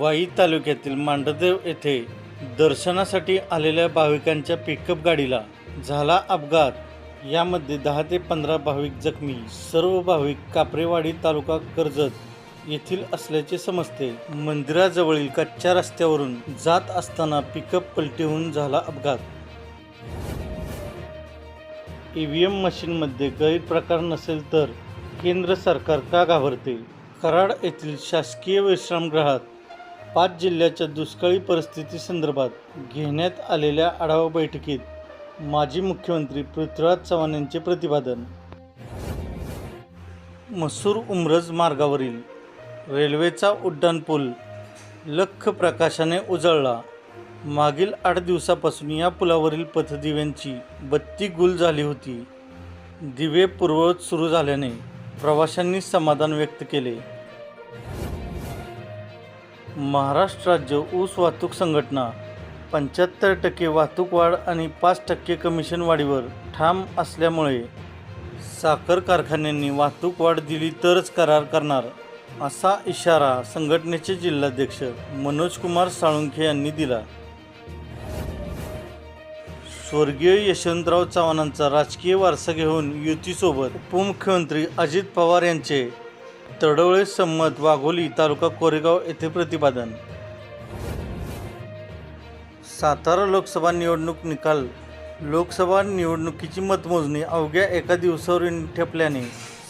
वाई तालुक्यातील मांडदेव येथे दर्शनासाठी आलेल्या भाविकांच्या पिकअप गाडीला झाला अपघात. यामध्ये दहा ते पंधरा भाविक जखमी. सर्व भाविक कापरेवाडी तालुका कर्जत येथील असल्याचे समजते. मंदिराजवळील कच्च्या रस्त्यावरून जात असताना पिकअप पलटीहून झाला अपघात. ई व्ही एम मशीनमध्ये गैरप्रकार नसेल तर केंद्र सरकार का घाबरते? कराड येथील शासकीय विश्रामगृहात पाच जिल्ह्याच्या दुष्काळी परिस्थितीसंदर्भात घेण्यात आलेल्या आढावा बैठकीत माजी मुख्यमंत्री पृथ्वीराज चव्हाण यांचे प्रतिपादन. मसूर उमरज मार्गावरील रेल्वेचा उड्डाणपूल लख प्रकाशाने उजळला. मागील आठ दिवसापासून या पुलावरील पथदिव्यांची बत्ती गुल झाली होती. दिवे पूर्ववत सुरू झाल्याने प्रवाशांनी समाधान व्यक्त केले. महाराष्ट्र राज्य ऊस वाहतूक संघटना. पंच्याहत्तर टक्के वाहतूक वाढ आणि पाच टक्के कमिशन वाढीवर ठाम असल्यामुळे साखर कारखान्यांनी वाहतूक वाढ दिली तरच करार करणार असा इशारा संघटनेचे जिल्हाध्यक्ष मनोज कुमार साळुंखे यांनी दिला. स्वर्गीय यशवंतराव चव्हाणांचा राजकीय वारसा घेऊन युतीसोबत उपमुख्यमंत्री अजित पवार यांचे तडवळे संमत वाघोली तालुका कोरेगाव येथे प्रतिपादन. सातारा लोकसभा निवडणूक निकाल. लोकसभा निवडणुकीची मतमोजणी अवघ्या एका दिवसावर ठेपल्याने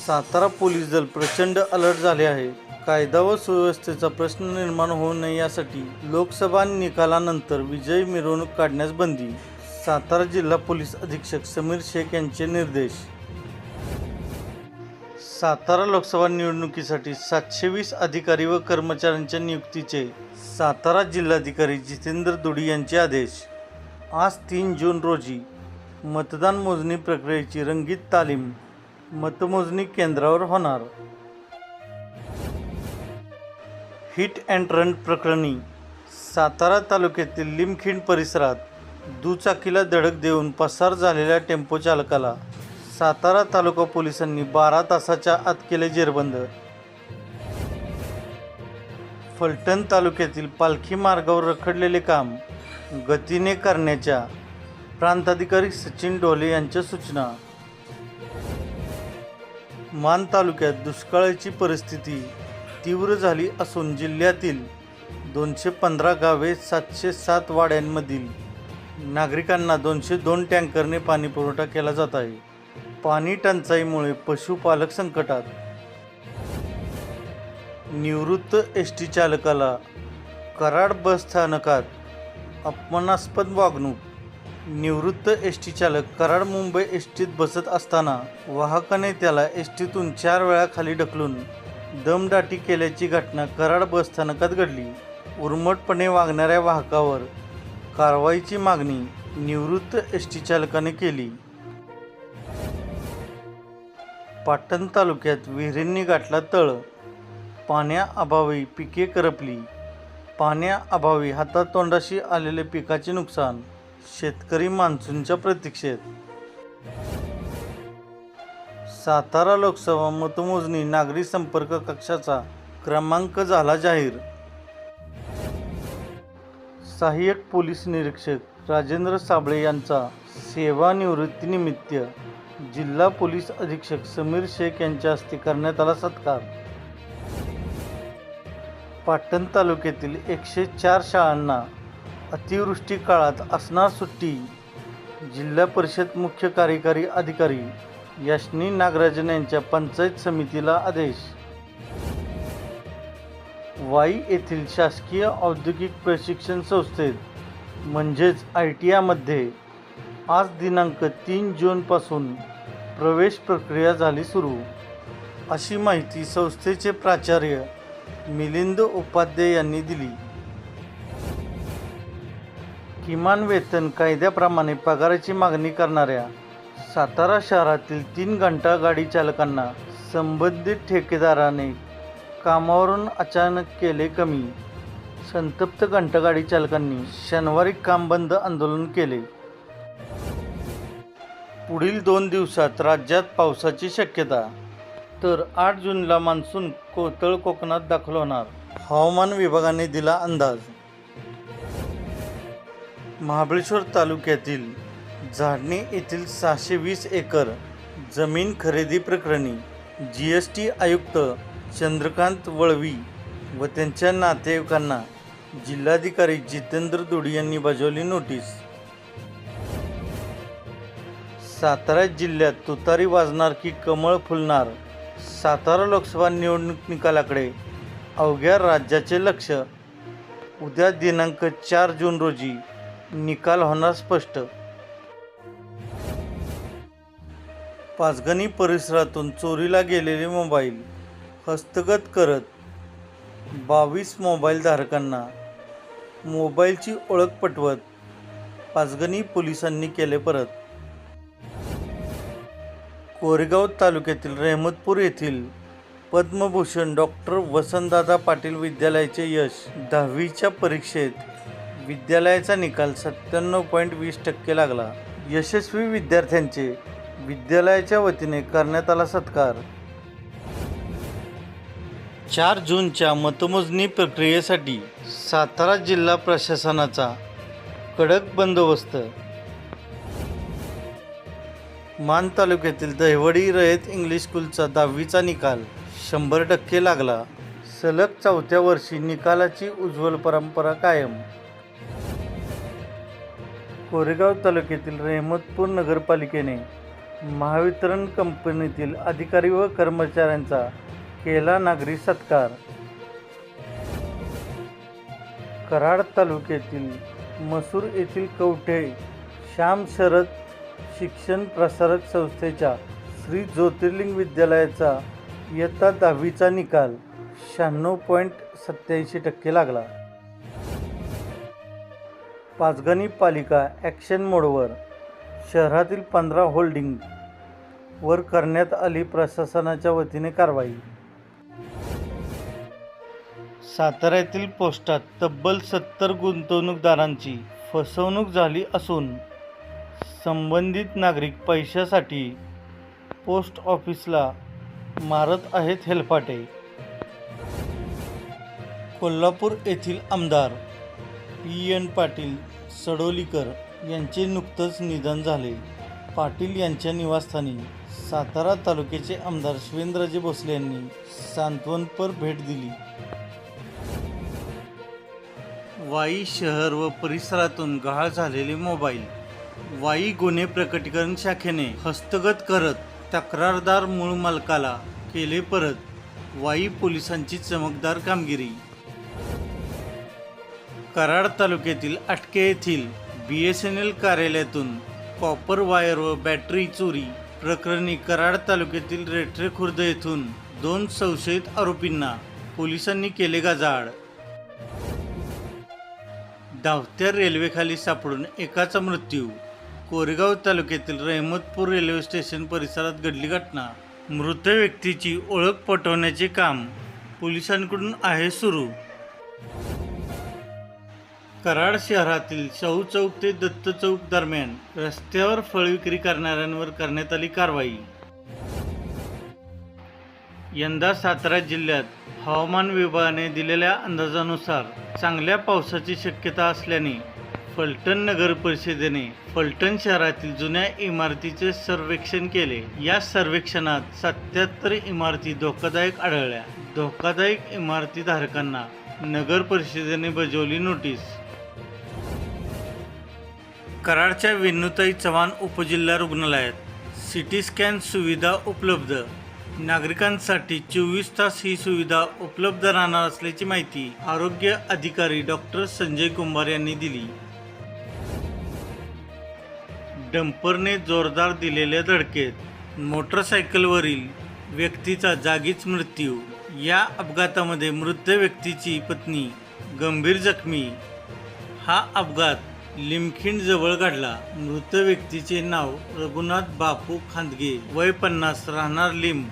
सातारा पोलीस दल प्रचंड अलर्ट झाले आहे. कायदा व सुव्यवस्थेचा प्रश्न निर्माण होऊ नये यासाठी लोकसभा निकालानंतर विजयी मिरवणूक काढण्यास बंदी सातारा जिल्हा पोलीस अधीक्षक समीर शेख यांचे निर्देश. सातारा लोकसभा निवडणुकीसाठी सातशे वीस अधिकारी व कर्मचाऱ्यांच्या नियुक्तीचे सातारा जिल्हाधिकारी जितेंद्र दुडी यांचे आदेश. आज तीन जून रोजी मतदान मोजणी प्रक्रियेची रंगीत तालीम मतमोजणी केंद्रावर होणार. हिट अँड रन प्रकरणी सातारा तालुक्यातील लिमखिंड परिसरात दुचाकीला धडक देऊन पसार झालेल्या टेम्पो चालकाला सातारा तालुका पोलिसांनी बारा तासाच्या आत केले जेरबंद. फलटण तालुक्यातील पालखी मार्गावर रखडलेले काम गतीने करण्याच्या प्रांताधिकारी सचिन डोले यांच्या सूचना. मान तालुक्यात दुष्काळाची परिस्थिती तीव्र झाली असून जिल्ह्यातील दोनशे पंधरा गावे सातशे सात वाड्यांमधील नागरिकांना दोनशे दोन टँकरने पाणी पुरवठा केला जात आहे. पाणी टंचाईमुळे पशुपालक संकटात. निवृत्त एस टी चालकाला कराड बस स्थानकात अपमानास्पद वागणूक. निवृत्त एस टी चालक कराड मुंबई एस टीत बसत असताना वाहकाने त्याला एस टीतून चार वेळा खाली ढकलून दमदाटी केल्याची घटना कराड बस स्थानकात घडली. उर्मटपणे वागणाऱ्या वाहकावर कारवाईची मागणी निवृत्त एस टी चालकाने केली. पाटण तालुक्यात विहिरींनी गाठला तळ. पाण्याअभावी पिके करपली. पाण्याअभावी हातातोंडाशी आलेले पिकाचे नुकसान शेतकरी मान्सूनच्या प्रतीक्षेत. सातारा लोकसभा मतमोजणी नागरी संपर्क कक्षाचा क्रमांक झाला जाहीर. सहाय्यक पोलीस निरीक्षक राजेंद्र साबळे यांचा सेवानिवृत्तीनिमित्त जिल्हा पोलीस अधीक्षक समीर शेख यांच्या हस्ते करण्यात आला सत्कार. पाटण तालुक्यातील एकशे चार शाळांना अतिवृष्टी काळात असणार सुट्टी. जिल्हा परिषद मुख्य कार्यकारी अधिकारी यशनी नागराजन यांच्या पंचायत समितीला आदेश. वाई येथील शासकीय औद्योगिक प्रशिक्षण संस्थेत म्हणजेच आय टी आयमध्ये आज दिनांक तीन जूनपासून प्रवेश प्रक्रिया झाली सुरू. अशी माहिती संस्थेचे प्राचार्य मिलिंद उपाध्याय यांनी दिली. किमान वेतन कायद्याप्रमाणे पगाराची मागणी करणाऱ्या सातारा शहरातील तीन घंटा गाडी चालकांना संबंधित ठेकेदाराने कामावरून अचानक केले कमी. संतप्त घंटागाडी चालकांनी शनिवारी काम बंद आंदोलन केले. पुढील दोन दिवसात राज्यात पावसाची शक्यता. तर आठ जूनला मान्सून कोतळ कोकणात दाखल होणार. हवामान विभागाने दिला अंदाज. महाबळेश्वर तालुक्यातील झाडणे येथील सहाशे वीस एकर जमीन खरेदी प्रकरणी जी एस टी आयुक्त चंद्रकांत वळवी व त्यांच्या नातेवाईकांना जिल्हाधिकारी जितेंद्र दुडी यांनी बजावली नोटीस. सातारा जिल्ह्यात तुतारी वाजणार की कमळ फुलणार? सातारा लोकसभा निवडणूक निकालाकडे अवघ्या राज्याचे लक्ष. उद्या दिनांक चार जून रोजी निकाल होणार स्पष्ट. पाचगणी परिसरातून चोरीला गेलेले मोबाईल हस्तगत करत बावीस मोबाईलधारकांना मोबाईलची ओळख पटवत पाचगणी पोलिसांनी केले परत. कोरेगाव तालुक्यातील रेहमतपूर येथील पद्मभूषण डॉक्टर वसंतदादा पाटील विद्यालयाचे यश दहावीच्या परीक्षेत विद्यालयाचा निकाल सत्त्याण्णव पॉईंट वीस टक्के लागला. यशस्वी विद्यार्थ्यांचे विद्यालयाच्या वतीने करण्यात आला सत्कार. चार जूनच्या मतमोजणी प्रक्रियेसाठी सातारा जिल्हा प्रशासनाचा कडक बंदोबस्त मान तालुक्यातील दहिवडी रयत इंग्लिश स्कूलचा दहावीचा निकाल शंभर टक्के लागला. सलग चौथ्या वर्षी निकालाची उज्ज्वल परंपरा कायम. कोरेगाव तालुक्यातील रेहमतपूर नगरपालिकेने महावितरण कंपनीतील अधिकारी व कर्मचाऱ्यांचा केला नागरी सत्कार. कराड तालुक्यातील मसूर येथील कवठे श्याम शरद शिक्षण प्रसारक संस्थेच्या श्री ज्योतिर्लिंग विद्यालयाचा इयत्ता दहावीचा निकाल शहाण्णव पॉईंट सत्याऐंशी टक्के लागला. पाचगणी पालिका ॲक्शन मोडवर शहरातील पंधरा होल्डिंग वर करण्यात आली प्रशासनाच्या वतीने कारवाई. साताऱ्यातील पोस्टात तब्बल सत्तर गुंतवणूकदारांची फसवणूक झाली असून संबंधित नागरिक पैशासाठी पोस्ट ऑफिसला मारत आहेत हेलपाटे. कोल्हापूर येथील आमदार पी. एन. पाटील सडोलीकर यांचे नुकतंच निधन झाले. पाटील यांच्या निवासस्थानी सातारा तालुक्याचे आमदार शिवेंद्रजी भोसले यांनी सांत्वनपर भेट दिली. वाई शहर व परिसरातून गहाळ झालेले मोबाईल वाई गुन्हे प्रकटीकरण शाखेने हस्तगत करत तक्रारदार मूळ मालकाला केले परत. वाई पोलिसांची चमकदार कामगिरी. कराड तालुक्यातील आटके येथील बी एस एन एल कार्यालयातून कॉपर वायर व बॅटरी चोरी प्रकरणी कराड तालुक्यातील रेठरे खुर्द येथून दोन संशयित आरोपींना पोलिसांनी केले गाजाड धावत्या रेल्वेखाली सापडून एकाचा मृत्यू. कोरेगाव तालुक्यातील रहमतपूर रेल्वे स्टेशन परिसरात घडली घटना. मृत व्यक्तीची ओळख पटवण्याचे काम पोलिसांकडून आहे सुरू. कराड शहरातील शाहू चौक ते दत्त चौक दरम्यान रस्त्यावर फळ विक्री करणाऱ्यांवर करण्यात आली कारवाई. यंदा सातारा जिल्ह्यात हवामान विभागाने दिलेल्या अंदाजानुसार चांगल्या पावसाची शक्यता असल्याने फलटण नगर परिषदेने फलटण शहरातील जुन्या इमारतीचे सर्वेक्षण केले. या सर्वेक्षणात सत्याहत्तर इमारती धोकादायक आढळल्या. धोकादायक इमारती धारकांना नगर परिषदेने बजावली नोटीस. कराडच्या विनुताई चव्हाण उपजिल्हा रुग्णालयात सी टी स्कॅन सुविधा उपलब्ध नागरिकांसाठी चोवीस तास ही सुविधा उपलब्ध राहणार असल्याची माहिती आरोग्य अधिकारी डॉक्टर संजय कुंभार यांनी दिली. डंपरने जोरदार दिलेल्या धडकेत मोटरसायकलवरील व्यक्तीचा जागीच मृत्यू. या अपघातामध्ये मृत व्यक्तीची पत्नी गंभीर जखमी. हा अपघात लिमखिंड जवळ घडला. मृत व्यक्तीचे नाव रघुनाथ बापू खांदगे. वय पन्नास राहणार लिंब.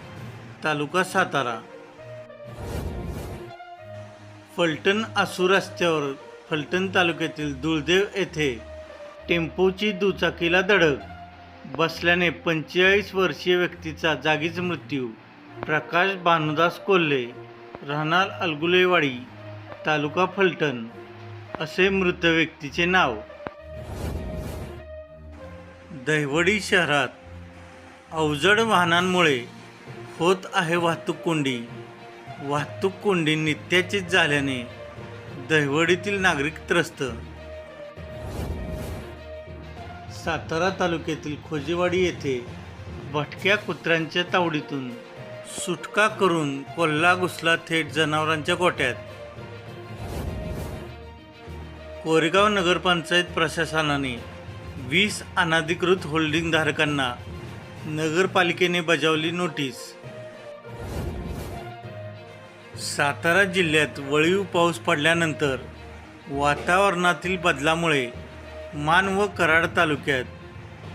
तालुका सातारा. फलटण आसू रस्त्यावर फलटण तालुक्यातील दुळदेव येथे टेम्पोची दुचाकीला धडक. बसल्याने पंचेचाळीस वर्षीय व्यक्तीचा जागीच मृत्यू. प्रकाश भानुदास कोल्हे राहणार अलगुलेवाडी तालुका फलटण असे मृत व्यक्तीचे नाव. दहिवडी शहरात अवजड वाहनांमुळे होत आहे वाहतूक कोंडी. वाहतूक कोंडी नित्याचीच झाल्याने दहिवडीतील नागरिक त्रस्त. सातारा तालुक्यातील खोजेवाडी येथे भटक्या कुत्र्यांच्या तावडीतून सुटका करून कोल्हा घुसला थेट जनावरांच्या गोट्यात. कोरेगाव नगरपंचायत प्रशासनाने वीस अनाधिकृत होल्डिंग धारकांना नगरपालिकेने बजावली नोटीस. सातारा जिल्ह्यात वळीव पाऊस पडल्यानंतर वातावरणातील बदलामुळे मान व कराड तालुक्यात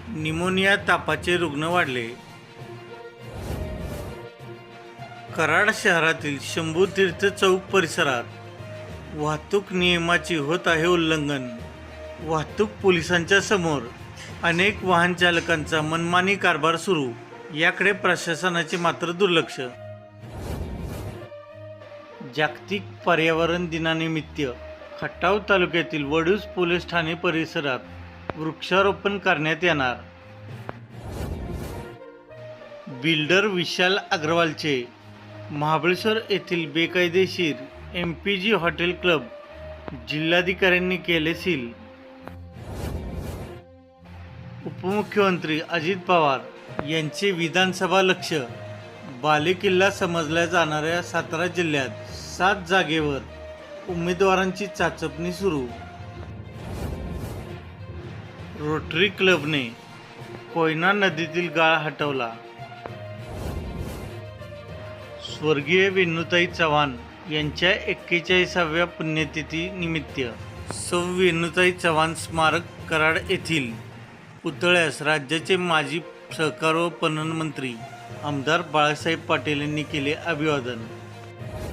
निमोनिया तापाचे रुग्ण वाढले. कराड शहरातील शंभूतीर्थ चौक परिसरात वाहतूक नियमाची होत आहे उल्लंघन. वाहतूक पोलिसांच्या समोर अनेक वाहनचालकांचा मनमानी कारभार सुरू याकडे प्रशासनाचे मात्र दुर्लक्ष. जागतिक पर्यावरण दिनानिमित्त खटाव तालुक्यातील वडूज पोलीस ठाणे परिसरात वृक्षारोपण करण्यात येणार. बिल्डर विशाल अग्रवालचे महाबळेश्वर येथील बेकायदेशीर M P G hotel club जिल्हाधिकाऱ्यांनी केले सील. उपमुख्यमंत्री अजित पवार यांचे विधानसभा लक्ष बालेकिल्ला समजल्या जाणाऱ्या सातारा जिल्ह्यात सात जागेवर उमेदवारांची चाचपणी सुरू. रोटरी क्लबने कोयना नदीतील गाळ हटवला. स्वर्गीय वेणुताई चव्हाण यांच्या एक्केचाळीसाव्या पुण्यतिथी निमित्त सौ वेणुताई चव्हाण स्मारक कराड येथील पुतळ्यास राज्याचे माजी सहकार व पणन मंत्री आमदार बाळासाहेब पाटील यांनी केले अभिवादन.